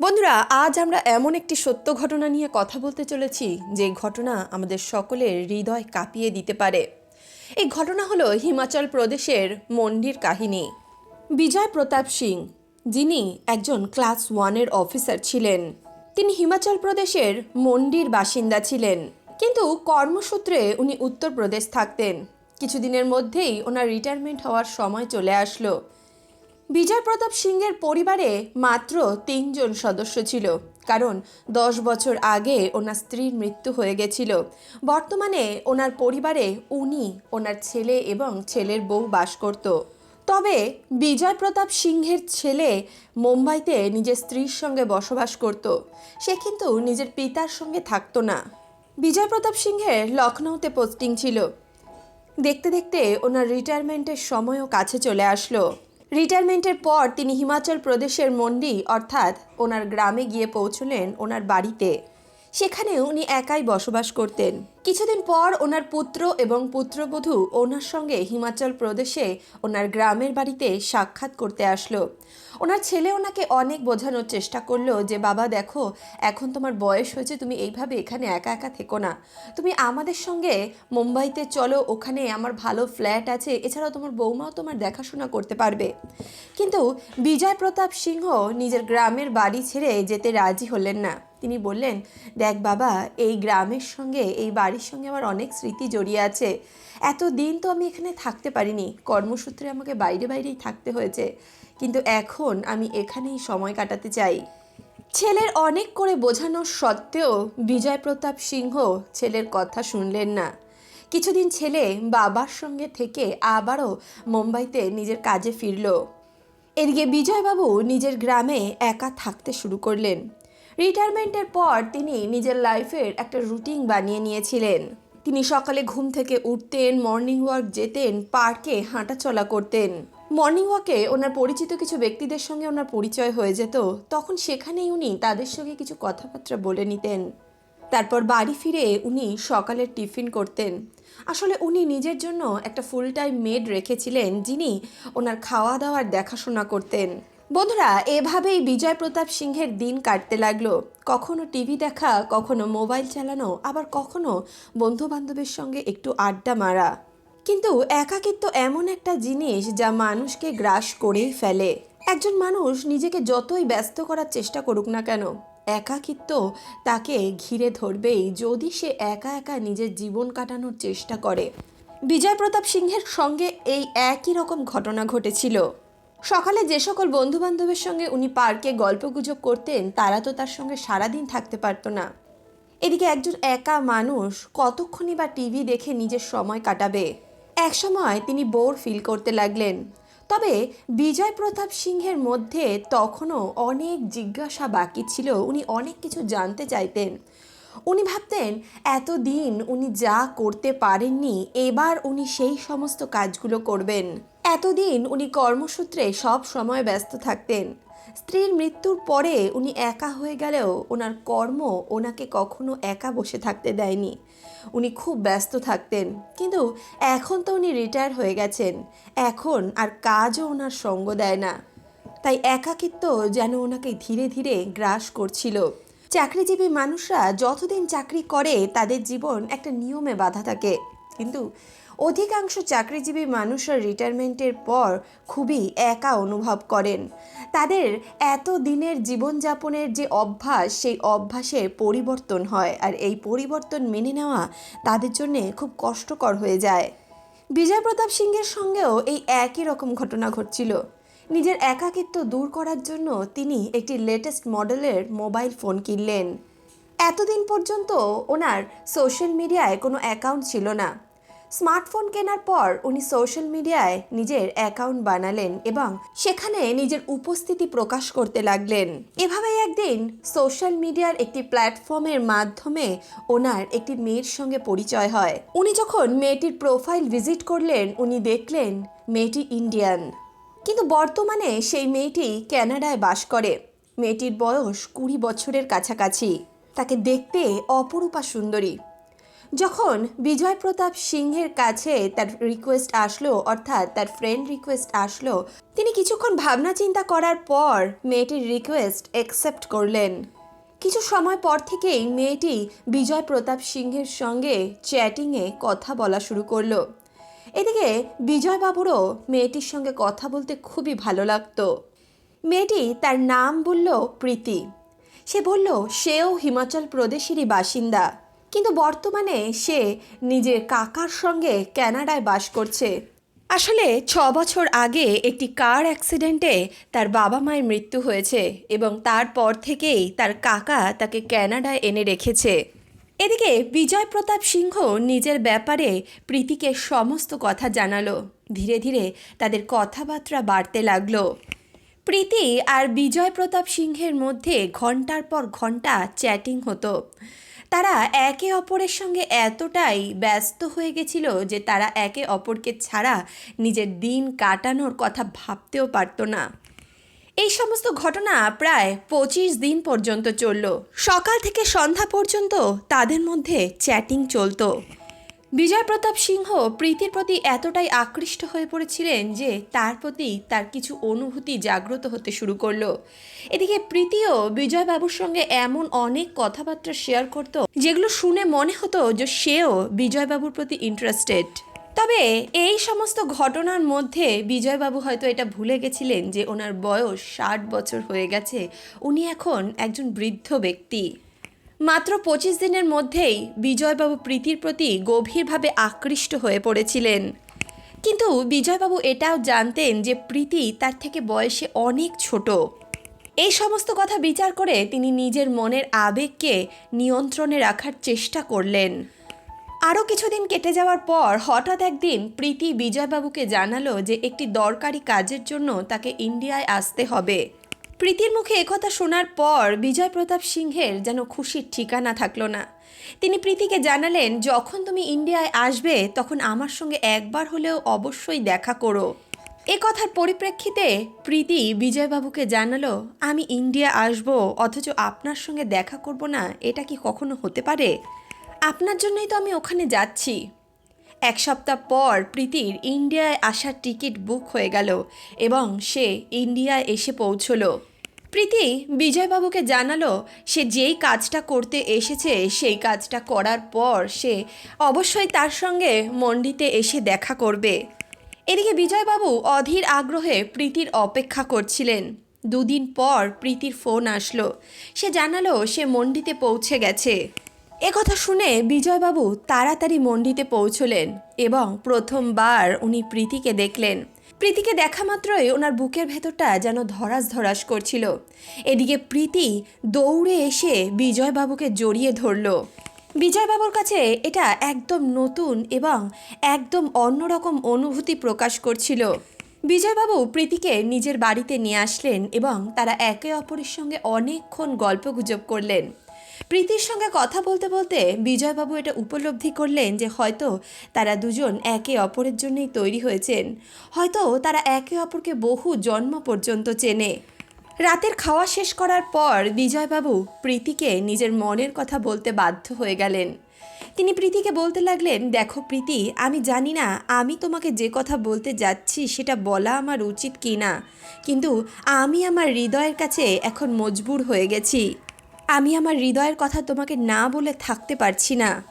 বন্ধুরা, আজ আমরা এমন একটি সত্য ঘটনা নিয়ে কথা বলতে চলেছি, যে ঘটনা আমাদের সকলের হৃদয় কাঁপিয়ে দিতে পারে। এই ঘটনা হলো হিমাচল প্রদেশের মন্ডির কাহিনী। বিজয় প্রতাপ সিং, যিনি একজন ক্লাস ওয়ানের অফিসার ছিলেন। তিনি হিমাচল প্রদেশের মন্ডির বাসিন্দা ছিলেন। কিন্তু কর্মসূত্রে উনি উত্তরপ্রদেশ থাকতেন। কিছুদিনের মধ্যেই ওনার রিটায়ারমেন্ট হওয়ার সময় চলে আসলো। বিজয় প্রতাপ সিংয়ের পরিবারে মাত্র তিনজন সদস্য ছিল। কারণ দশ বছর আগে ওনার স্ত্রীর মৃত্যু হয়ে গেছিল। বর্তমানে ওনার পরিবারে উনি ওনার ছেলে এবং ছেলের বউ বাস করত। তবে বিজয় প্রতাপ সিংহের ছেলে মুম্বাইতে নিজের স্ত্রীর সঙ্গে বসবাস করত। সে কিন্তু নিজের পিতার সঙ্গে থাকতো না। বিজয় প্রতাপ সিংহের লখনৌতে পোস্টিং ছিল। দেখতে দেখতে ওনার রিটায়ারমেন্টের সময়ও কাছে চলে আসলো। রিটায়ারমেন্টের পর তিনি হিমাচল প্রদেশের মন্ডি, অর্থাৎ ওনার গ্রামে গিয়ে পৌঁছলেন ওনার বাড়িতে। সেখানে উনি একাই বসবাস করতেন। কিছুদিন পর ওনার পুত্র এবং পুত্রবধূ ওনার সঙ্গে হিমাচল প্রদেশে ওনার গ্রামের বাড়িতে সাক্ষাৎ করতে আসলো। ওনার ছেলে ওনাকে অনেক বোঝানোর চেষ্টা করল যে, বাবা, দেখো, এখন তোমার বয়স হয়েছে, তুমি এইভাবে এখানে একা একা থেকো না। তুমি আমাদের সঙ্গে মুম্বাইতে চলো, ওখানে আমার ভালো ফ্ল্যাট আছে, এছাড়াও তোমার বৌমাও তোমার দেখাশোনা করতে পারবে। কিন্তু বিজয় প্রতাপ সিংহ নিজের গ্রামের বাড়ি ছেড়ে যেতে রাজি হলেন না। তিনি বললেন, দেখ বাবা, এই গ্রামের সঙ্গে এই বাড়ির সঙ্গে আমার অনেক স্মৃতি জড়িয়ে আছে। এত দিন তো আমি এখানে থাকতে পারিনি। কর্মসূত্রে আমাকে বাইরে বাইরেই থাকতে হয়েছে। কিন্তু এখন আমি এখানেই সময় কাটাতে চাই। ছেলের অনেক করে বোঝানো সত্ত্বেও বিজয় প্রতাপ সিংহ ছেলের কথা শুনলেন না। কিছুদিন ছেলে বাবার সঙ্গে থেকে আবারও মুম্বাইতে নিজের কাজে ফিরল। এদিকে বিজয়বাবু নিজের গ্রামে একা থাকতে শুরু করলেন। রিটায়ারমেন্টের পর তিনি নিজের লাইফের একটা রুটিন বানিয়ে নিয়েছিলেন। তিনি সকালে ঘুম থেকে উঠতেন মর্নিং ওয়াক যেতেন পার্কে হাঁটাচলা করতেন। মর্নিং ওয়াকে ওনার পরিচিত কিছু ব্যক্তিদের সঙ্গে ওনার পরিচয় হয়ে যেত। তখন সেখানেই উনি তাদের সঙ্গে কিছু কথাবার্তা বলে নিতেন। তারপর বাড়ি ফিরে উনি সকালের টিফিন করতেন। আসলে উনি নিজের জন্য একটা ফুল টাইম মেড রেখেছিলেন, যিনি ওনার খাওয়া দাওয়ার দেখাশোনা করতেন। বন্ধুরা, এভাবেই বিজয় প্রতাপ সিংহের দিন কাটতে লাগল। কখনো টিভি দেখা, কখনো মোবাইল চালানো, আবার কখনো বন্ধু বান্ধবের সঙ্গে একটু আড্ডা মারা। কিন্তু একাকিত্ব এমন একটা জিনিস যা মানুষকে গ্রাস করেই ফেলে। একজন মানুষ নিজেকে যতই ব্যস্ত করার চেষ্টা করুক না কেন, একাকিত্ব তাকে ঘিরে ধরবেই যদি সে একা একা নিজের জীবন কাটানোর চেষ্টা করে। বিজয় প্রতাপ সিংহের সঙ্গে এই একই রকম ঘটনা ঘটেছিল। সকালে যে সকল বন্ধু বান্ধবের সঙ্গে উনি পার্কে গল্পগুজব করতেন, তারা তো তার সঙ্গে সারাদিন থাকতে পারতো না। এদিকে একজন একা মানুষ কতক্ষণই বা টিভি দেখে নিজের সময় কাটাবে? একসময় তিনি বোর ফিল করতে লাগলেন। তবে বিজয় প্রতাপ সিংহের মধ্যে তখনও অনেক জিজ্ঞাসা বাকি ছিল, উনি অনেক কিছু জানতে চাইতেন। উনি ভাবতেন, এতদিন উনি যা করতে পারেননি, এবার উনি সেই সমস্ত কাজগুলো করবেন। এতদিন উনি কর্মসূত্রে সব সময় ব্যস্ত থাকতেন। স্ত্রীর মৃত্যুর পরে উনি একা হয়ে গেলেও ওনার কর্ম ওনাকে কখনো একা বসে থাকতে দেয়নি। উনি খুব ব্যস্ত থাকতেন, কিন্তু এখন তো উনি রিটায়ার হয়ে গেছেন। এখন আর কাজও ওনার সঙ্গ দেয় না। তাই একাকিত্ব যেন ওনাকে ধীরে ধীরে গ্রাস করছিল। চাকরিজীবী মানুষরা যতদিন চাকরি করে, তাদের জীবন একটা নিয়মে বাধা থাকে। কিন্তু অধিকাংশ চাকরিজীবী মানুষরা রিটায়ারমেন্টের পর খুবই একা অনুভব করেন। তাদের এত দিনের জীবনযাপনের যে অভ্যাস, সেই অভ্যাসের পরিবর্তন হয়। আর এই পরিবর্তন মেনে নেওয়া তাদের জন্যে খুব কষ্টকর হয়ে যায়। বিজয় প্রতাপ সিংহের সঙ্গেও এই একই রকম ঘটনা ঘটছিল। নিজের একাকিত্ব দূর করার জন্য তিনি একটি লেটেস্ট মডেলের মোবাইল ফোন কিনলেন। এতদিন পর্যন্ত ওনার সোশ্যাল মিডিয়ায় কোনো অ্যাকাউন্ট ছিল না। স্মার্টফোন কেনার পর উনি সোশ্যাল মিডিয়ায় নিজের অ্যাকাউন্ট বানালেন এবং সেখানে নিজের উপস্থিতি প্রকাশ করতে লাগলেন। এভাবেই একদিন সোশ্যাল মিডিয়ার একটি প্ল্যাটফর্মের মাধ্যমে ওনার একটি মেয়ের সঙ্গে পরিচয় হয়। উনি যখন মেয়েটির প্রোফাইল ভিজিট করলেন, উনি দেখলেন মেয়েটি ইন্ডিয়ান কিন্তু বর্তমানে সেই মেয়েটি ক্যানাডায় বাস করে। মেয়েটির বয়স কুড়ি বছরের কাছাকাছি। তাকে দেখতে অপরূপা সুন্দরী। যখন বিজয় প্রতাপ সিংহের কাছে তার রিকোয়েস্ট আসলো, অর্থাৎ তার ফ্রেন্ড রিকোয়েস্ট আসলো, তিনি কিছুক্ষণ ভাবনা চিন্তা করার পর মেয়েটির রিকোয়েস্ট অ্যাকসেপ্ট করলেন। কিছু সময় পর থেকেই মেয়েটি বিজয় প্রতাপ সিংহের সঙ্গে চ্যাটিংয়ে কথা বলা শুরু করল। এদিকে বিজয়বাবুরও মেয়েটির সঙ্গে কথা বলতে খুবই ভালো লাগতো। মেয়েটি তার নাম বলল প্রীতি। সে বলল, সেও হিমাচল প্রদেশেরই বাসিন্দা। কিন্তু বর্তমানে সে নিজের কাকার সঙ্গে ক্যানাডায় বাস করছে। আসলে ছ বছর আগে একটি কার অ্যাক্সিডেন্টে তার বাবা মায়ের মৃত্যু হয়েছে এবং তারপর থেকেই তার কাকা তাকে ক্যানাডায় এনে রেখেছে। এদিকে বিজয় প্রতাপ সিংহ নিজের ব্যাপারে প্রীতিকে সমস্ত কথা জানালো। ধীরে ধীরে তাদের কথাবার্তা বাড়তে লাগল। প্রীতি আর বিজয় প্রতাপ সিংহের মধ্যে ঘণ্টার পর ঘণ্টা চ্যাটিং হতো। তারা একে অপরের সঙ্গে এতটাই ব্যস্ত হয়ে গেছিল যে তারা একে অপরকে ছাড়া নিজের দিন কাটানোর কথা ভাবতেও পারতো না। এই সমস্ত ঘটনা প্রায় পঁচিশ দিন পর্যন্ত চলল। সকাল থেকে সন্ধ্যা পর্যন্ত তাদের মধ্যে চ্যাটিং চলতো। বিজয় প্রতাপ সিংহ প্রীতির প্রতি এতটাই আকৃষ্ট হয়ে পড়েছিলেন যে তার প্রতি তার কিছু অনুভূতি জাগ্রত হতে শুরু করল। এদিকে প্রীতিও বিজয়বাবুর সঙ্গে এমন অনেক কথাবার্তা শেয়ার করতো, যেগুলো শুনে মনে হতো যে সেও বিজয়বাবুর প্রতি ইন্টারেস্টেড তবে এই সমস্ত ঘটনার মধ্যে বিজয়বাবু হয়তো এটা ভুলে গেছিলেন যে ওনার বয়স ষাট বছর হয়ে গেছে। উনি এখন একজন বৃদ্ধ ব্যক্তি। মাত্র পঁচিশ দিনের মধ্যেই বিজয়বাবু প্রীতির প্রতি গভীরভাবে আকৃষ্ট হয়ে পড়েছিলেন। কিন্তু বিজয়বাবু এটাও জানতেন যে প্রীতি তার থেকে বয়সে অনেক ছোট। এই সমস্ত কথা বিচার করে তিনি নিজের মনের আবেগকে নিয়ন্ত্রণে রাখার চেষ্টা করলেন। আরও কিছুদিন কেটে যাওয়ার পর হঠাৎ একদিন প্রীতি বিজয়বাবুকে জানালো যে একটি দরকারি কাজের জন্য তাকে ইন্ডিয়ায় আসতে হবে। প্রীতির মুখে একথা শোনার পর বিজয় প্রতাপ সিংহের যেন খুশির ঠিকানা থাকল না। তিনি প্রীতিকে জানালেন, যখন তুমি ইন্ডিয়ায় আসবে, তখন আমার সঙ্গে একবার হলেও অবশ্যই দেখা করো। এ কথার পরিপ্রেক্ষিতে প্রীতি বিজয়বাবুকে জানালো, আমি ইন্ডিয়া আসব, অথচ আপনার সঙ্গে দেখা করব না, এটা কি কখনো হতে পারে? আপনার জন্যই তো আমি ওখানে যাচ্ছি। এক সপ্তাহ পর প্রীতির ইন্ডিয়ায় আসার টিকিট বুক হয়ে গেল এবং সে ইন্ডিয়ায় এসে পৌঁছলো। প্রীতি বিজয়বাবুকে জানালো, সে যেই কাজটা করতে এসেছে, সেই কাজটা করার পর সে অবশ্যই তার সঙ্গে মন্ডিতে এসে দেখা করবে। এদিকে বিজয়বাবু অধীর আগ্রহে প্রীতির অপেক্ষা করছিলেন। দুদিন পর প্রীতির ফোন আসলো। সে জানালো সে মন্ডিতে পৌঁছে গেছে। একথা শুনে বিজয়বাবু তাড়াতাড়ি মন্ডিতে পৌঁছলেন এবং প্রথমবার উনি প্রীতিকে দেখলেন। প্রীতিকে দেখা মাত্রই ওনার বুকের ভেতরটা যেন ধরাস ধরাস করছিল। এদিকে প্রীতি দৌড়ে এসে বিজয়বাবুকে জড়িয়ে ধরল। বিজয়বাবুর কাছে এটা একদম নতুন এবং একদম অন্যরকম অনুভূতি প্রকাশ করছিল। বিজয়বাবু প্রীতিকে নিজের বাড়িতে নিয়ে আসলেন এবং তারা একে অপরের সঙ্গে অনেকক্ষণ গল্পগুজব করলেন। প্রীতির সঙ্গে কথা বলতে বলতে বিজয়বাবু এটা উপলব্ধি করলেন যে হয়তো তারা দুজন একে অপরের জন্যই তৈরি হয়েছেন। হয়তো তারা একে অপরকে বহু জন্ম পর্যন্ত চেনে। রাতের খাওয়া শেষ করার পর বিজয়বাবু প্রীতিকে নিজের মনের কথা বলতে বাধ্য হয়ে গেলেন। তিনি প্রীতিকে বলতে লাগলেন, দেখো প্রীতি, আমি জানি না, আমি তোমাকে যে কথা বলতে যাচ্ছি সেটা বলা আমার উচিত কি না কিন্তু আমি আমার হৃদয়ের কাছে এখন মজবুর হয়ে গেছি। আমি আমার হৃদয়ের কথা তোমাকে না বলে থাকতে পারছি না।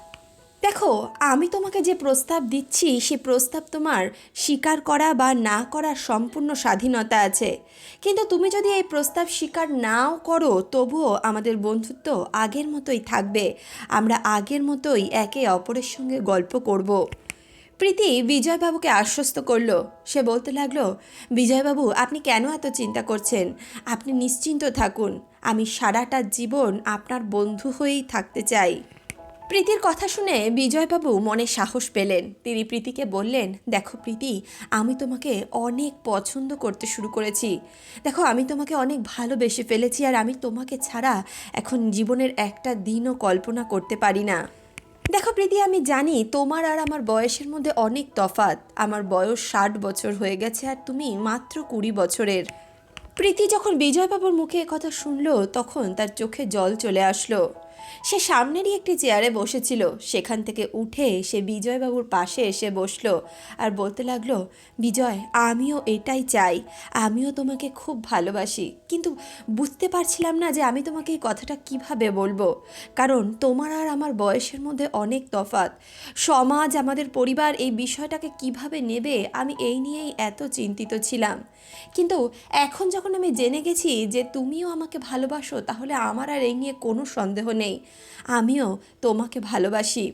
দেখো, আমি তোমাকে যে প্রস্তাব দিচ্ছি, সে প্রস্তাব তোমার স্বীকার করা বা না করার সম্পূর্ণ স্বাধীনতা আছে। কিন্তু তুমি যদি এই প্রস্তাব স্বীকার নাও করো, তবুও আমাদের বন্ধুত্ব আগের মতোই থাকবে। আমরা আগের মতোই একে অপরের সঙ্গে গল্প করব। প্রীতি বিজয়বাবুকে আশ্বস্ত করল। সে বলতে লাগল, বিজয়বাবু, আপনি কেন এত চিন্তা করছেন? আপনি নিশ্চিন্ত থাকুন। আমি সারাটা জীবন আপনার বন্ধু হয়েই থাকতে চাই। প্রীতির কথা শুনে বিজয়বাবু মনে সাহস পেলেন। তিনি প্রীতিকে বললেন, দেখো প্রীতি, আমি তোমাকে অনেক পছন্দ করতে শুরু করেছি। দেখো, আমি তোমাকে অনেক ভালোবেসে ফেলেছি আর আমি তোমাকে ছাড়া এখন জীবনের একটা দিনও কল্পনা করতে পারি না। দেখো প্রীতি, আমি জানি তোমার আর আমার বয়সের মধ্যে অনেক তফাত আমার বয়স ষাট বছর হয়ে গেছে আর তুমি মাত্র কুড়ি বছরের। প্রীতি যখন বিজয়বাবুর মুখে কথা শুনলো, তখন তার চোখে জল চলে আসলো। সে সামনেরই একটি চেয়ারে বসেছিল। সেখান থেকে উঠে সে বিজয়বাবুর পাশে এসে বসল আর বলতে লাগল, বিজয়, আমিও এটাই চাই। আমিও তোমাকে খুব ভালোবাসি। কিন্তু বুঝতে পারছিলাম না যে আমি তোমাকে এই কথাটা কীভাবে বলব। কারণ তোমার আর আমার বয়সের মধ্যে অনেক তফাৎ। সমাজ, আমাদের পরিবার এই বিষয়টাকে কীভাবে নেবে আমি এই নিয়েই এত চিন্তিত ছিলাম। কিন্তু এখন যখন আমি জেনে গেছি যে তুমিও আমাকে ভালোবাসো, তাহলে আমার আর এই নিয়ে কোনো সন্দেহ নেই। আমিও তোমাকে ভালোবাসি।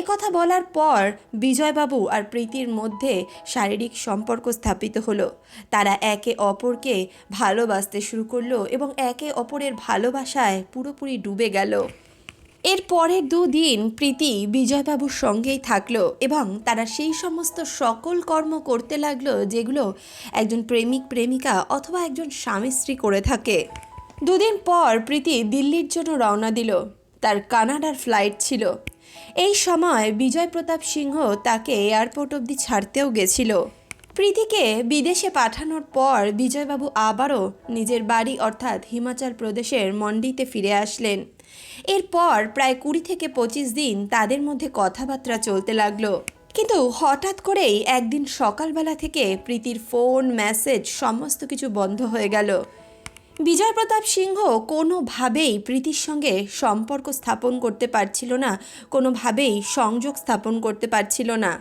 এ কথা বলার পর বিজয়বাবু আর প্রীতির মধ্যে শারীরিক সম্পর্ক স্থাপিত হলো। তারা একে অপরকে ভালোবাসতে শুরু করল এবং একে অপরের ভালোবাসায় পুরোপুরি ডুবে গেল। এর পরের দুদিন প্রীতি বিজয়বাবুর সঙ্গেই থাকল এবং তারা সেই সমস্ত সকল কর্ম করতে লাগল যেগুলো একজন প্রেমিক প্রেমিকা অথবা একজন স্বামী স্ত্রী করে থাকে। দুদিন পর প্রীতি দিল্লির জন্য রওনা দিল। তার কানাডার ফ্লাইট ছিল। এই সময় বিজয় প্রতাপ সিংহ তাকে এয়ারপোর্ট অবধি ছাড়তেও গেছিল। প্রীতিকে বিদেশে পাঠানোর পর বিজয়বাবু আবারও নিজের বাড়ি অর্থাৎ হিমাচল প্রদেশের মন্ডিতে ফিরে আসলেন। এরপর প্রায় কুড়ি থেকে পঁচিশ দিন তাদের মধ্যে কথাবার্তা চলতে লাগল। কিন্তু হঠাৎ করেই একদিন সকালবেলা থেকে প্রীতির ফোন, মেসেজ, সমস্ত কিছু বন্ধ হয়ে গেল। বিজয় প্রতাপ সিংহ কোনোভাবেই প্রীতির সঙ্গে সম্পর্ক স্থাপন করতে পারছিল না, কোনোভাবেই সংযোগ স্থাপন করতে পারছিল না।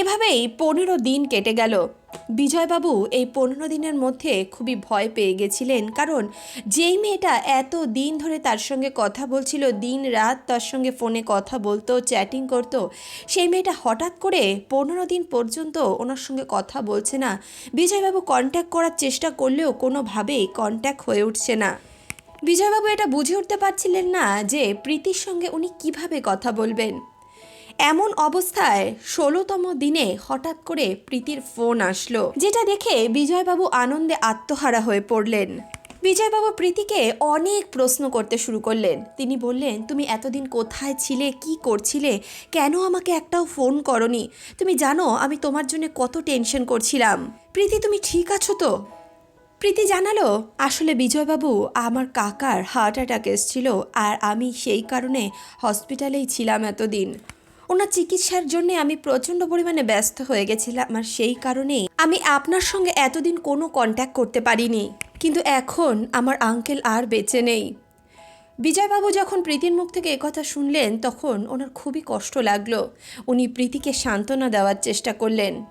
এভাবেই পনেরো দিন কেটে গেল। বিজয়বাবু এই পনেরো দিনের মধ্যে খুবই ভয় পেয়ে গেছিলেন, কারণ যেই মেয়েটা এত দিন ধরে তার সঙ্গে কথা বলছিল, দিন রাত তার সঙ্গে ফোনে কথা বলতো, চ্যাটিং করতো, সেই মেয়েটা হঠাৎ করে পনেরো দিন পর্যন্ত ওনার সঙ্গে কথা বলছে না। বিজয়বাবু কন্ট্যাক্ট করার চেষ্টা করলেও কোনোভাবেই কন্ট্যাক্ট হয়ে উঠছে না। বিজয়বাবু এটা বুঝে উঠতে পারছিলেন না যে প্রীতির সঙ্গে উনি কীভাবে কথা বলবেন। এমন অবস্থায় ষোলোতম দিনে হঠাৎ করে প্রীতির ফোন আসলো, যেটা দেখে বিজয়বাবু আনন্দে আত্মহারা হয়ে পড়লেন। বিজয়বাবু প্রীতিকে অনেক প্রশ্ন করতে শুরু করলেন। তিনি বললেন, তুমি এতদিন কোথায় ছিলে? কি করছিলে? কেন আমাকে একটাও ফোন করনি? তুমি জানো, আমি তোমার জন্য কত টেনশন করছিলাম। প্রীতি, তুমি ঠিক আছো তো? প্রীতি জানালো, আসলে বিজয়বাবু, আমার কাকার হার্ট অ্যাটাক এসেছিল আর আমি সেই কারণে হসপিটালেই ছিলাম এতদিন। ওনার চিকিৎসার জন্য আমি প্রচণ্ড পরিমাণে ব্যস্ত হয়ে গেছিলাম আর সেই কারণেই আমি আপনার সঙ্গে এতদিন কোনো কন্ট্যাক্ট করতে পারিনি। কিন্তু এখন আমার আঙ্কেল আর বেঁচে নেই। বিজয়বাবু যখন প্রীতির মুখ থেকে একথা শুনলেন, তখন ওনার খুবই কষ্ট লাগল। উনি প্রীতিকে সান্ত্বনা দেওয়ার চেষ্টা করলেন।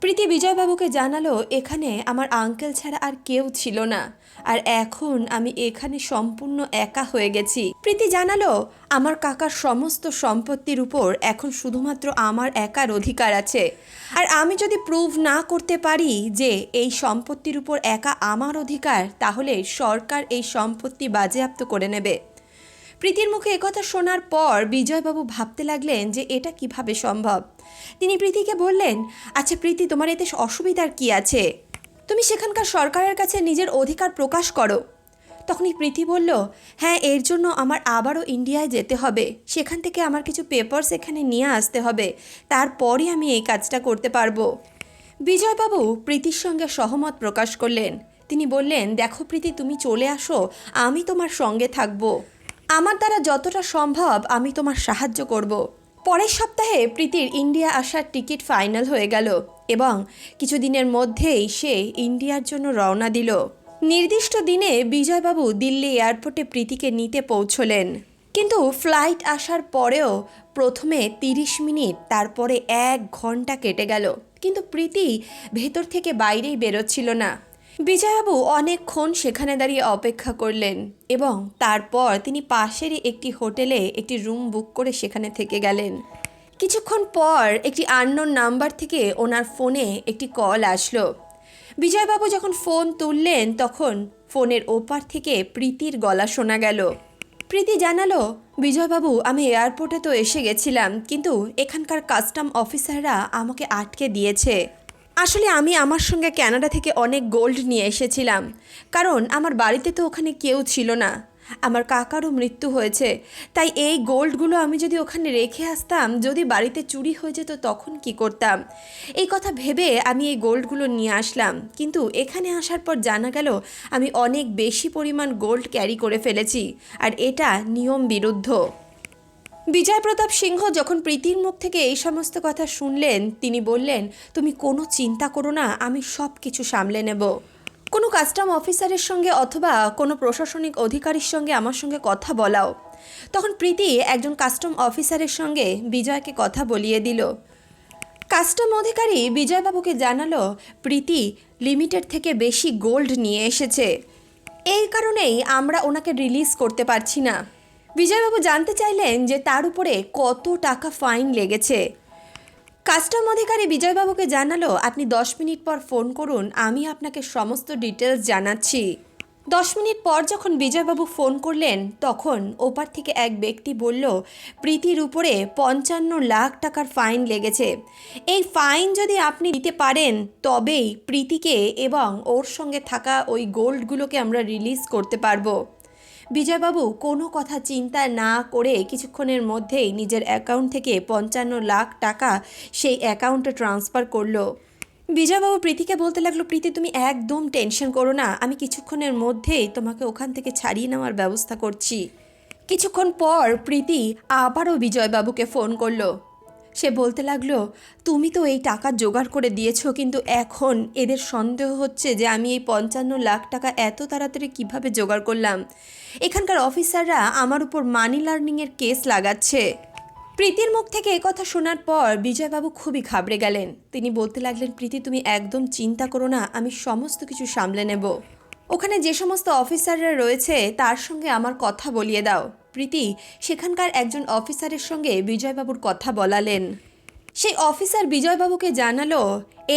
প্রীতি বিজয়বাবুকে জানালো, এখানে আমার আঙ্কেল ছাড়া আর কেউ ছিল না। আর এখন আমি এখানে সম্পূর্ণ একা হয়ে গেছি। প্রীতি জানালো, আমার কাকার সমস্ত সম্পত্তির উপর এখন শুধুমাত্র আমার একার অধিকার আছে। আর আমি যদি প্রুভ না করতে পারি যে এই সম্পত্তির উপর একা আমার অধিকার, তাহলে সরকার এই সম্পত্তি বাজেয়াপ্ত করে নেবে প্রীতির মুখে একথা শোনার পর বিজয়বাবু ভাবতে লাগলেন যে এটা কীভাবে সম্ভব। তিনি প্রীতিকে বললেন আচ্ছা প্রীতি, তোমার এতে অসুবিধার কি আছে? তুমি সেখানকার সরকারের কাছে নিজের অধিকার প্রকাশ করো। তখনই প্রীতি বলল হ্যাঁ এর জন্য আমার আবারও ইন্ডিয়ায় যেতে হবে। সেখান থেকে আমার কিছু পেপারস এখানে নিয়ে আসতে হবে। তারপরই আমি এই কাজটা করতে পারব। বিজয়বাবু প্রীতির সঙ্গে সহমত প্রকাশ করলেন। তিনি বললেন, দেখো প্রীতি, তুমি চলে আসো। আমি তোমার সঙ্গে থাকব। আমার দ্বারা যতটা সম্ভব আমি তোমার সাহায্য করব। পরের সপ্তাহে প্রীতির ইন্ডিয়া আসার টিকিট ফাইনাল হয়ে গেল এবং কিছুদিনের মধ্যেই সে ইন্ডিয়ার জন্য রওনা দিল। নির্দিষ্ট দিনে বিজয়বাবু দিল্লি এয়ারপোর্টে প্রীতিকে নিতে পৌঁছলেন। কিন্তু ফ্লাইট আসার পরেও প্রথমে তিরিশ মিনিট, তারপরে এক ঘণ্টা কেটে গেল। কিন্তু প্রীতি ভেতর থেকে বাইরেই বেরোচ্ছিল না। বিজয়বাবু অনেকক্ষণ সেখানে দাঁড়িয়ে অপেক্ষা করলেন এবং তারপর তিনি পাশেরই একটি হোটেলে একটি রুম বুক করে সেখানে থেকে গেলেন। কিছুক্ষণ পর একটি আননোন নাম্বার থেকে ওনার ফোনে একটি কল আসলো। বিজয়বাবু যখন ফোন তুললেন, তখন ফোনের ওপার থেকে প্রীতির গলা শোনা গেল। প্রীতি জানালো, বিজয়বাবু, আমি এয়ারপোর্টে তো এসে গেছিলাম, কিন্তু এখানকার কাস্টম অফিসাররা আমাকে আটকে দিয়েছে। আসলে আমি আমার সঙ্গে ক্যানাডা থেকে অনেক গোল্ড নিয়ে এসেছিলাম। কারণ আমার বাড়িতে তো ওখানে কেউ ছিল না। আমার কাকারও মৃত্যু হয়েছে। তাই এই গোল্ডগুলো আমি যদি ওখানে রেখে আসতাম, যদি বাড়িতে চুরি হয়ে যেত তখন কি করতাম? এই কথা ভেবে আমি এই গোল্ডগুলো নিয়ে আসলাম। কিন্তু এখানে আসার পর জানা গেল, আমি অনেক বেশি পরিমাণ গোল্ড ক্যারি করে ফেলেছি। আর এটা নিয়ম বিরুদ্ধ। বিজয় প্রতাপ সিংহ যখন প্রীতির মুখ থেকে এই সমস্ত কথা শুনলেন, তিনি বললেন, তুমি কোনো চিন্তা করো না, আমি সব কিছু সামলে নেব। কোনো কাস্টম অফিসারের সঙ্গে অথবা কোনো প্রশাসনিক অধিকারীর সঙ্গে আমার সঙ্গে কথা বলাও। তখন প্রীতি একজন কাস্টম অফিসারের সঙ্গে বিজয়কে কথা বলিয়ে দিল। কাস্টম অধিকারী বিজয়বাবুকে জানালো, প্রীতি লিমিটেড থেকে বেশি গোল্ড নিয়ে এসেছে। এই কারণেই আমরা ওনাকে রিলিজ করতে পারছি না। বিজয়বাবু জানতে চাইলেন যে তার উপরে কত টাকা ফাইন লেগেছে। কাস্টম অধিকারী বিজয়বাবুকে জানালো, আপনি দশ মিনিট পর ফোন করুন, আমি আপনাকে সমস্ত ডিটেলস জানাচ্ছি। দশ মিনিট পর যখন বিজয়বাবু ফোন করলেন, তখন ওপার থেকে এক ব্যক্তি বলল, প্রীতির উপরে পঞ্চান্ন লাখ টাকার ফাইন লেগেছে। এই ফাইন যদি আপনি দিতে পারেন, তবেই প্রীতিকে এবং ওর সঙ্গে থাকা ওই গোল্ডগুলোকে আমরা রিলিজ করতে পারব। বিজয়বাবু, কোনো কথা চিন্তা না করে কিছুক্ষণের মধ্যেই নিজের অ্যাকাউন্ট থেকে পঞ্চান্ন লাখ টাকা সেই অ্যাকাউন্টে ট্রান্সফার করল। বিজয়বাবু, প্রীতিকে বলতে লাগল, প্রীতি, তুমি একদম টেনশন করো না, আমি কিছুক্ষণের মধ্যেই তোমাকে ওখান থেকে ছাড়িয়ে নেওয়ার ব্যবস্থা করছি। কিছুক্ষণ পর প্রীতি আবারও বিজয়বাবুকে ফোন করল। সে বলতে লাগল, তুমি তো এই টাকা জোগাড় করে দিয়েছ, কিন্তু এখন এদের সন্দেহ হচ্ছে যে আমি এই পঞ্চান্ন লাখ টাকা এত তাড়াতাড়ি কীভাবে জোগাড় করলাম। এখানকার অফিসাররা আমার উপর মানি লার্নিংয়ের কেস লাগাচ্ছে। প্রীতির মুখ থেকে কথা শোনার পর বিজয়বাবু খুবই ঘাবড়ে গেলেন। তিনি বলতে লাগলেন, প্রীতি, তুমি একদম চিন্তা করো না, আমি সমস্ত কিছু সামলে নেব। ওখানে যে সমস্ত অফিসাররা রয়েছে, তার সঙ্গে আমার কথা বলিয়ে দাও। প্রীতি সেখানকার একজন অফিসারের সঙ্গে বিজয়বাবুর কথা বলালেন। সেই অফিসার বিজয়বাবুকে জানালো,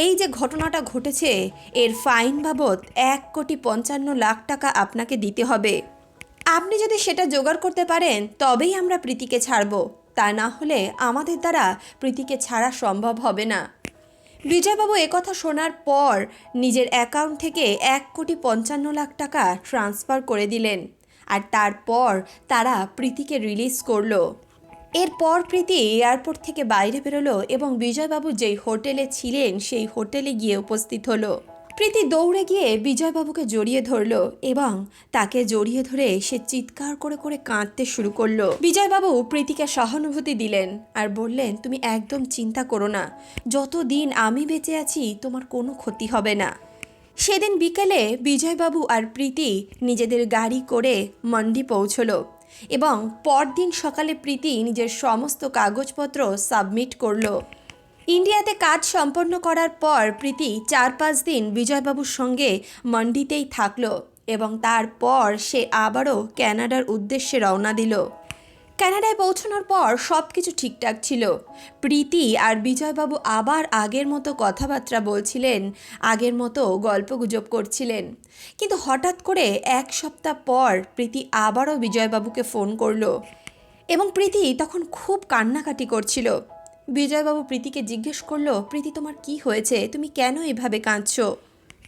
এই যে ঘটনাটা ঘটেছে, এর ফাইন বাবদ এক কোটি পঞ্চান্ন লাখ টাকা আপনাকে দিতে হবে। আপনি যদি সেটা জোগাড় করতে পারেন, তবেই আমরা প্রীতিকে ছাড়ব। তা না হলে আমাদের দ্বারা প্রীতিকে ছাড়া সম্ভব হবে না। বিজয়বাবু একথা শোনার পর নিজের অ্যাকাউন্ট থেকে এক কোটি পঞ্চান্ন লাখ টাকা ট্রান্সফার করে দিলেন। আর তারপর তারা প্রীতিকে রিলিজ করল। এরপর প্রীতি এয়ারপোর্ট থেকে বাইরে বেরোলো এবং বিজয়বাবু যেই হোটেলে ছিলেন, সেই হোটেলে গিয়ে উপস্থিত হলো। প্রীতি দৌড়ে গিয়ে বিজয়বাবুকে জড়িয়ে ধরলো এবং তাকে জড়িয়ে ধরে সে চিৎকার করে করে কাঁদতে শুরু করল। বিজয়বাবু প্রীতিকে সহানুভূতি দিলেন আর বললেন, তুমি একদম চিন্তা করো না। যতদিন আমি বেঁচে আছি, তোমার কোনো ক্ষতি হবে না। সেদিন বিকেলে বিজয়বাবু আর প্রীতি নিজেদের গাড়ি করে মন্ডি পৌঁছলো এবং পরদিন সকালে প্রীতি নিজের সমস্ত কাগজপত্র সাবমিট করল। ইন্ডিয়াতে কাজ সম্পন্ন করার পর প্রীতি চার পাঁচ দিন বিজয়বাবুর সঙ্গে মন্ডিতেই থাকল এবং তারপর সে আবারও ক্যানাডার উদ্দেশ্যে রওনা দিল। কানাডায় পৌঁছানোর পর সব কিছু ঠিকঠাক ছিল। প্রীতি আর বিজয়বাবু আবার আগের মতো কথাবার্তা বলছিলেন, আগের মতো গল্প গুজব করছিলেন। কিন্তু হঠাৎ করে এক সপ্তাহ পর প্রীতি আবারও বিজয়বাবুকে ফোন করল এবং প্রীতি তখন খুব কান্নাকাটি করছিল। বিজয়বাবু প্রীতিকে জিজ্ঞেস করল, প্রীতি, তোমার কি হয়েছে? তুমি কেন এভাবে কাঁদছো?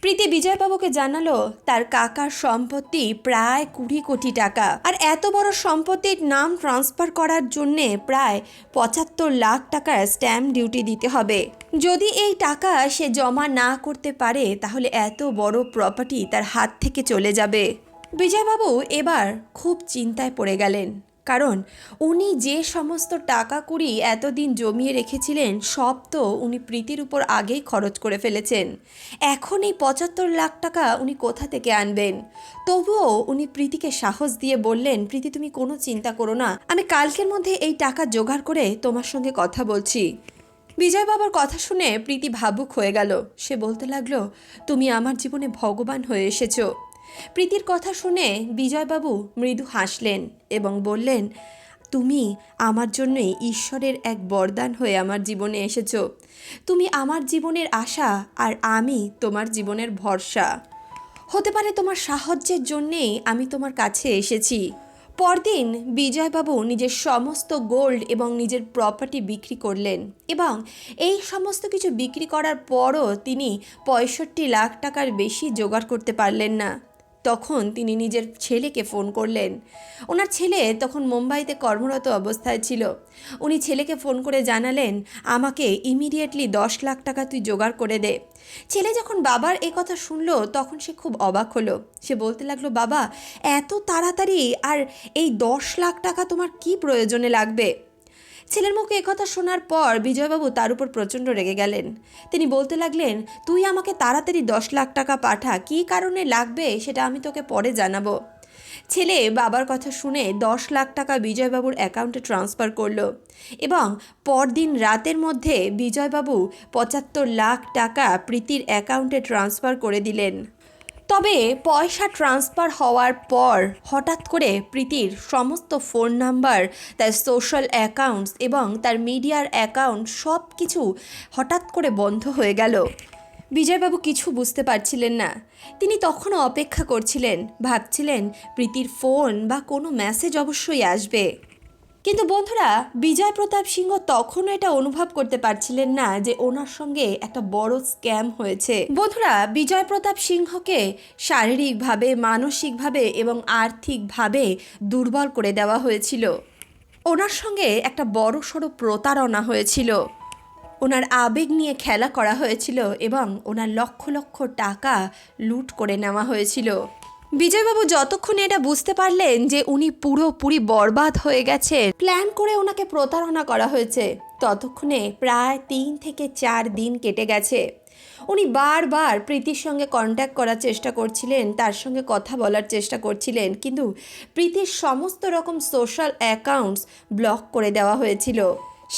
প্রীতি বিজয়বাবুকে জানালো, তার কাকার সম্পত্তি প্রায় কুড়ি কোটি টাকা। আর এত বড় সম্পত্তির নাম ট্রান্সফার করার জন্যে প্রায় পঁচাত্তর লাখ টাকার স্ট্যাম্প ডিউটি দিতে হবে। যদি এই টাকা সে জমা না করতে পারে, তাহলে এত বড় প্রপার্টি তার হাত থেকে চলে যাবে। বিজয়বাবু এবার খুব চিন্তায় পড়ে গেলেন। কারণ উনি যে সমস্ত টাকা কুড়ি এতদিন জমিয়ে রেখেছিলেন, সব তো উনি প্রীতির উপর আগেই খরচ করে ফেলেছেন। এখন এই পঁচাত্তর লাখ টাকা উনি কোথা থেকে আনবেন? তবুও উনি প্রীতিকে সাহস দিয়ে বললেন, প্রীতি, তুমি কোনো চিন্তা করো না। আমি কালকের মধ্যে এই টাকা জোগাড় করে তোমার সঙ্গে কথা বলছি। বিজয় বাবার কথা শুনে প্রীতি ভাবুক হয়ে গেল। সে বলতে লাগল, তুমি আমার জীবনে ভগবান হয়ে এসেছ। প্রীতির কথা শুনে বিজয়বাবু মৃদু হাসলেন এবং বললেন, তুমি আমার জন্য ঈশ্বরের এক বরদান হয়ে আমার জীবনে এসেছ। তুমি আমার জীবনের আশা আর আমি তোমার জীবনের ভরসা। হতে পারে তোমার সাহায্যের জন্যেই আমি তোমার কাছে এসেছি। পরদিন বিজয়বাবু নিজের সমস্ত গোল্ড এবং নিজের প্রপার্টি বিক্রি করলেন এবং এই সমস্ত কিছু বিক্রি করার পরও তিনি পঁয়ষট্টি লাখ টাকার বেশি জোগাড় করতে পারলেন না। তখন তিনি নিজের ছেলেকে ফোন করলেন। ওনার ছেলে তখন মুম্বাইতে কর্মরত অবস্থায় ছিল। উনি ছেলেকে ফোন করে জানালেন, আমাকে ইমিডিয়েটলি দশ লাখ টাকা তুই জোগাড় করে দে। ছেলে যখন বাবার এ কথা শুনলো, তখন সে খুব অবাক হলো। সে বলতে লাগল, বাবা, এত তাড়াতাড়ি? আর এই দশ লাখ টাকা তোমার কি প্রয়োজনে লাগবে? ছেলের মুখে একথা শোনার পর বিজয়বাবু তার উপর প্রচণ্ড রেগে গেলেন। তিনি বলতে লাগলেন, তুই আমাকে তাড়াতাড়ি দশ লাখ টাকা পাঠা, কী কারণে লাগবে সেটা আমি তোকে পরে জানাব। ছেলে বাবার কথা শুনে দশ লাখ টাকা বিজয়বাবুর অ্যাকাউন্টে ট্রান্সফার করল এবং পরদিন রাতের মধ্যে বিজয়বাবু পঁচাত্তর লাখ টাকা প্রীতির অ্যাকাউন্টে ট্রান্সফার করে দিলেন। তবে পয়সা ট্রান্সফার হওয়ার পর হঠাৎ করে প্রীতির সমস্ত ফোন নাম্বার তার সোশ্যাল অ্যাকাউন্টস এবং তার মিডিয়ার অ্যাকাউন্ট সব কিছু হঠাৎ করে বন্ধ হয়ে গেল। বিজয়বাবু কিছু বুঝতে পারছিলেন না। তিনি তখনও অপেক্ষা করছিলেন, ভাবছিলেন প্রীতির ফোন বা কোনো মেসেজ অবশ্যই আসবে। কিন্তু বন্ধুরা, বিজয় প্রতাপ সিংহ তখনও এটা অনুভব করতে পারছিলেন না যে ওনার সঙ্গে একটা বড় স্ক্যাম হয়েছে। বন্ধুরা, বিজয় প্রতাপ সিংহকে শারীরিকভাবে, মানসিকভাবে এবং আর্থিকভাবে দুর্বল করে দেওয়া হয়েছিল। ওনার সঙ্গে একটা বড় সড়ো প্রতারণা হয়েছিল। ওনার আবেগ নিয়ে খেলা করা হয়েছিল এবং ওনার লক্ষ লক্ষ টাকা লুট করে নেওয়া হয়েছিল। বিজয়বাবু যতক্ষণ এটা বুঝতে পারলেন যে উনি পুরোপুরি বরবাদ হয়ে গেছে প্ল্যান করে ওনাকে প্রতারণা করা হয়েছে, ততক্ষণে প্রায় তিন থেকে চার দিন কেটে গেছে। উনি বারবার প্রীতির সঙ্গে কন্ট্যাক্ট করার চেষ্টা করছিলেন, তার সঙ্গে কথা বলার চেষ্টা করছিলেন, কিন্তু প্রীতির সমস্ত রকম সোশ্যাল অ্যাকাউন্টস ব্লক করে দেওয়া হয়েছিল।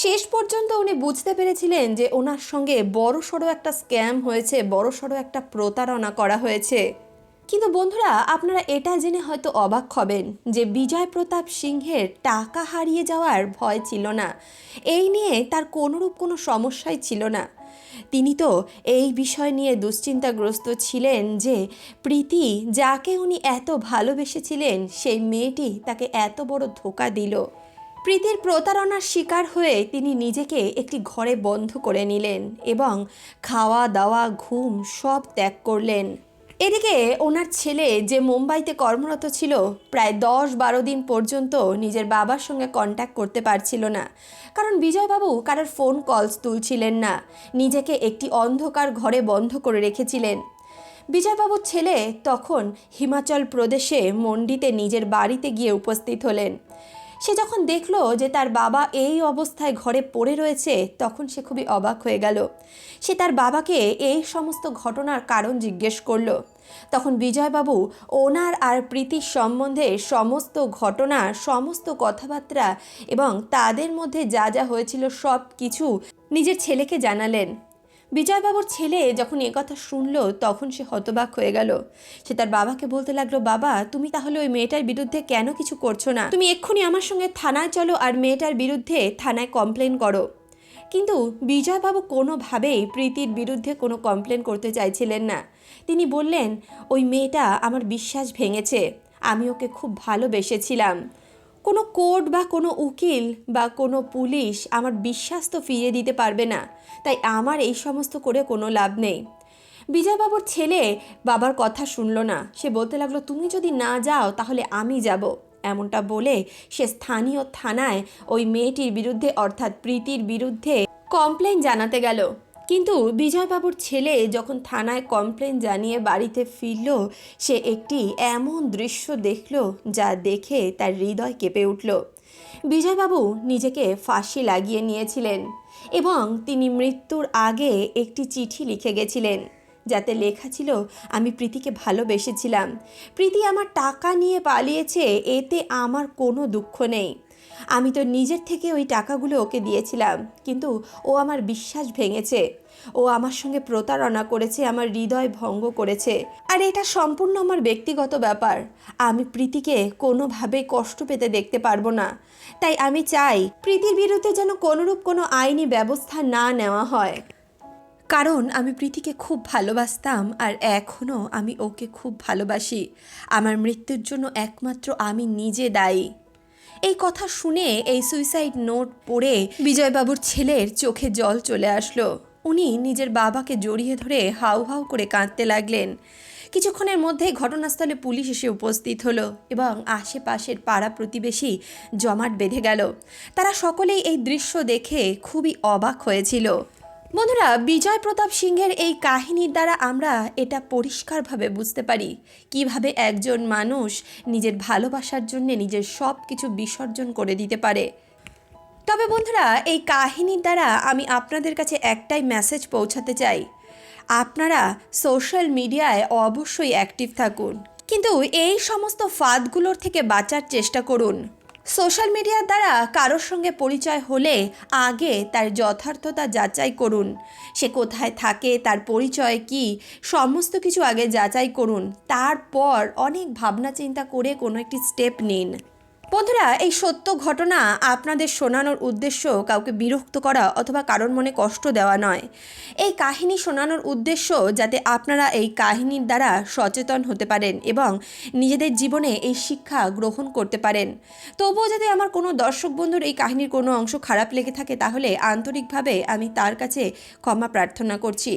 শেষ পর্যন্ত উনি বুঝতে পেরেছিলেন যে ওনার সঙ্গে বড় সড়ো একটা স্ক্যাম হয়েছে বড় সড়ো একটা প্রতারণা করা হয়েছে। কিন্তু বন্ধুরা, আপনারা এটা জেনে হয়তো অবাক হবেন যে বিজয় প্রতাপ সিংহের টাকা হারিয়ে যাওয়ার ভয় ছিল না। এই নিয়ে তার কোনোরূপ কোনো সমস্যাই ছিল না। তিনি তো এই বিষয় নিয়ে দুশ্চিন্তাগ্রস্ত ছিলেন যে প্রীতি, যাকে উনি এত ভালোবেসেছিলেন, সেই মেয়েটি তাকে এত বড় ধোকা দিল। প্রীতির প্রতারণার শিকার হয়ে তিনি নিজেকে একটি ঘরে বন্ধ করে নিলেন এবং খাওয়া দাওয়া ঘুম সব ত্যাগ করলেন। এদিকে ওনার ছেলে যে মুম্বাইতে কর্মরত ছিল, প্রায় দশ বারো দিন পর্যন্ত নিজের বাবার সঙ্গে কন্ট্যাক্ট করতে পারছিল না। কারণ বিজয়বাবু কারোর ফোন কলস তুলছিলেন না, নিজেকে একটি অন্ধকার ঘরে বন্ধ করে রেখেছিলেন। বিজয়বাবুর ছেলে তখন হিমাচল প্রদেশে মন্ডিতে নিজের বাড়িতে গিয়ে উপস্থিত হলেন। সে যখন দেখল যে তার বাবা এই অবস্থায় ঘরে পড়ে রয়েছে, তখন সে খুবই অবাক হয়ে গেল। সে তার বাবাকে এই সমস্ত ঘটনার কারণ জিজ্ঞেস করল। তখন বিজয়বাবু ওনার আর প্রীতির সম্বন্ধে সমস্ত ঘটনা, সমস্ত কথাবার্তা এবং তাদের মধ্যে যা যা হয়েছিল সব কিছু নিজের ছেলেকে জানালেন। বিজয়বাবুর ছেলে যখন এ কথা শুনলো তখন সে হতবাক হয়ে গেল। সে তার বাবাকে বলতে লাগল, বাবা, তুমি তাহলে ওই মেয়েটার বিরুদ্ধে কেন কিছু করছ না? তুমি এক্ষুনি আমার সঙ্গে থানায় চলো আর মেয়েটার বিরুদ্ধে থানায় কমপ্লেন করো। কিন্তু বিজয়বাবু কোনোভাবেই প্রীতির বিরুদ্ধে কোনো কমপ্লেন করতে চাইছিলেন না। তিনি বললেন, ওই মেয়েটা আমার বিশ্বাস ভেঙেছে। আমি ওকে খুব ভালোবেসেছিলাম। কোনো কোর্ট বা কোনো উকিল বা কোনো পুলিশ আমার বিশ্বাস তো ফিরিয়ে দিতে পারবে না। তাই আমার এই সমস্ত করে কোনো লাভ নেই। বিজয়বাবুর ছেলে বাবার কথা শুনলো না। সে বলতে লাগল, তুমি যদি না যাও, তাহলে আমি যাব। এমনটা বলে সে স্থানীয় থানায় ওই মেয়েটির বিরুদ্ধে, অর্থাৎ প্রীতির বিরুদ্ধে কমপ্লেন জানাতে গেল। কিন্তু বিজয়বাবুর ছেলে যখন থানায় কমপ্লেন জানিয়ে বাড়িতে ফিরল, সে একটি এমন দৃশ্য দেখল যা দেখে তার হৃদয় কেঁপে উঠল। বিজয়বাবু নিজেকে ফাঁসি লাগিয়ে নিয়েছিলেন এবং তিনি মৃত্যুর আগে একটি চিঠি লিখে গেছিলেন, যাতে লেখা ছিল, আমি প্রীতিকে ভালোবেসেছিলাম। প্রীতি আমার টাকা নিয়ে পালিয়েছে, এতে আমার কোনো দুঃখ নেই। আমি তো নিজের থেকে ওই টাকাগুলো ওকে দিয়েছিলাম, কিন্তু ও আমার বিশ্বাস ভেঙেছে। ও আমার সঙ্গে প্রতারণা করেছে, আমার হৃদয় ভঙ্গ করেছে। আর এটা সম্পূর্ণ আমার ব্যক্তিগত ব্যাপার। আমি প্রীতিকে কোনোভাবে কষ্ট পেতে দেখতে পারব না। তাই আমি চাই প্রীতির বিরুদ্ধে যেন কোনোরূপ কোনো আইনি ব্যবস্থা না নেওয়া হয়। কারণ আমি প্রীতিকে খুব ভালোবাসতাম, আর এখনও আমি ওকে খুব ভালোবাসি। আমার মৃত্যুর জন্য একমাত্র আমি নিজে দায়ী। এই কথা শুনে এই সুইসাইড নোট পড়ে বিজয়বাবুর ছেলের চোখে জল চলে আসলো। উনি নিজের বাবাকে জড়িয়ে ধরে হাউ হাউ করে কাঁদতে লাগলেন। কিছুক্ষণের মধ্যেই ঘটনাস্থলে পুলিশ এসে উপস্থিত হলো এবং আশেপাশের পাড়া প্রতিবেশী জমাট বেঁধে গেল। তারা সকলেই এই দৃশ্য দেখে খুবই অবাক হয়েছিল। বন্ধুরা, বিজয় প্রতাপ সিংহের এই কাহিনীর দ্বারা আমরা এটা পরিষ্কারভাবে বুঝতে পারি। কীভাবে একজন মানুষ নিজের ভালোবাসার জন্য নিজের সব কিছু বিসর্জন করে দিতে পারে। তবে বন্ধুরা, এই কাহিনীর দ্বারা আমি আপনাদের কাছে একটাই মেসেজ পৌঁছাতে চাই। আপনারা সোশ্যাল মিডিয়ায় অবশ্যই অ্যাক্টিভ থাকুন। কিন্তু এই সমস্ত ফাঁদগুলোর থেকে বাঁচার চেষ্টা করুন। সোশ্যাল মিডিয়ার দ্বারা কারোর সঙ্গে পরিচয় হলে আগে তার যথার্থতা যাচাই করুন। সে কোথায় থাকে, তার পরিচয় কি, সমস্ত কিছু আগে যাচাই করুন। তারপর অনেক ভাবনা চিন্তা করে কোনো একটি স্টেপ নিন। বন্ধুরা, এই সত্য ঘটনা আপনাদের শোনানোর উদ্দেশ্য কাউকে বিরক্ত করা অথবা কারোর মনে কষ্ট দেওয়া নয়। এই কাহিনী শোনানোর উদ্দেশ্য যাতে আপনারা এই কাহিনীর দ্বারা সচেতন হতে পারেন এবং নিজেদের জীবনে এই শিক্ষা গ্রহণ করতে পারেন। তবুও যাতে আমার কোনো দর্শক বন্ধুর এই কাহিনীর কোনো অংশ খারাপ লেগে থাকে, তাহলে আন্তরিকভাবে আমি তার কাছে ক্ষমা প্রার্থনা করছি।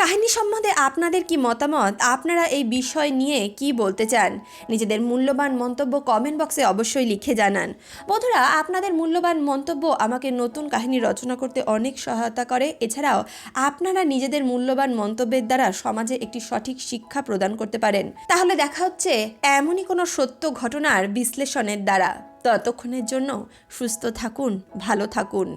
কাহিনী সম্বন্ধে আপনাদের কি মতামত? আপনারা এই বিষয় নিয়ে কি বলতে চান? নিজেদের মূল্যবান মন্তব্য কমেন্ট বক্সে অবশ্যই লিখে জানান। বন্ধুরা, আপনাদের মূল্যবান মন্তব্য আমাকে নতুন কাহিনী রচনা করতে অনেক সহায়তা করে। এছাড়াও, আপনারা নিজেদের মূল্যবান মন্তব্যের দ্বারা সমাজে একটি সঠিক শিক্ষা প্রদান করতে পারেন। তাহলে দেখা হচ্ছে এমনই কোনো সত্য ঘটনার বিশ্লেষণের দ্বারা। ততক্ষণের জন্য সুস্থ থাকুন, ভালো থাকুন।